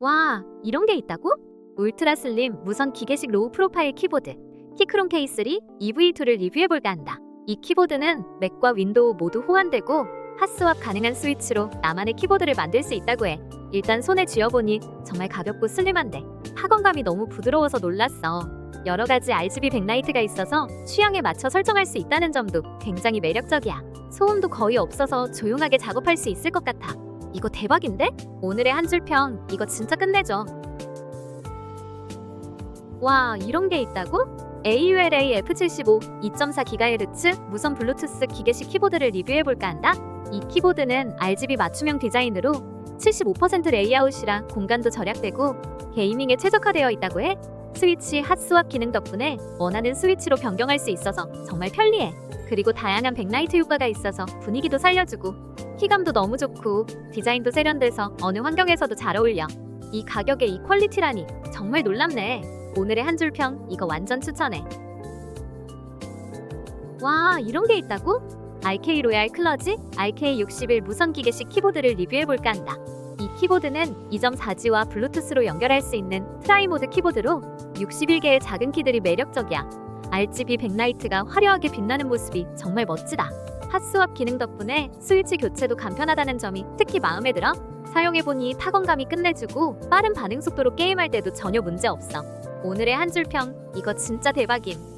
와, 이런 게 있다고? 울트라 슬림 무선 기계식 로우 프로파일 키보드 키크론 K3 EV2를 리뷰해볼까 한다. 이 키보드는 맥과 윈도우 모두 호환되고 핫스왑 가능한 스위치로 나만의 키보드를 만들 수 있다고 해. 일단 손에 쥐어보니 정말 가볍고 슬림한데 타건감이 너무 부드러워서 놀랐어. 여러 가지 RGB 백라이트가 있어서 취향에 맞춰 설정할 수 있다는 점도 굉장히 매력적이야. 소음도 거의 없어서 조용하게 작업할 수 있을 것 같아. 이거 대박인데? 오늘의 한 줄평 이거 진짜 끝내줘. 와 이런 게 있다고? AULA F75 2.4GHz 무선 블루투스 기계식 키보드를 리뷰해볼까 한다. 이 키보드는 RGB 맞춤형 디자인으로 75% 레이아웃이라 공간도 절약되고 게이밍에 최적화되어 있다고 해. 스위치 핫 스왑 기능 덕분에 원하는 스위치로 변경할 수 있어서 정말 편리해. 그리고 다양한 백라이트 효과가 있어서 분위기도 살려주고 키감도 너무 좋고 디자인도 세련돼서 어느 환경에서도 잘 어울려. 이 가격에 이 퀄리티라니 정말 놀랍네. 오늘의 한 줄 평 이거 완전 추천해. 와 이런 게 있다고? RK 로얄 클러지 RK61 무선 기계식 키보드를 리뷰해 볼까 한다. 이 키보드는 2.4G와 블루투스로 연결할 수 있는 트라이모드 키보드로 61개의 작은 키들이 매력적이야. RGB 백라이트가 화려하게 빛나는 모습이 정말 멋지다. 핫스왑 기능 덕분에 스위치 교체도 간편하다는 점이 특히 마음에 들어. 사용해보니 타건감이 끝내주고 빠른 반응 속도로 게임할 때도 전혀 문제 없어. 오늘의 한 줄 평 이거 진짜 대박임.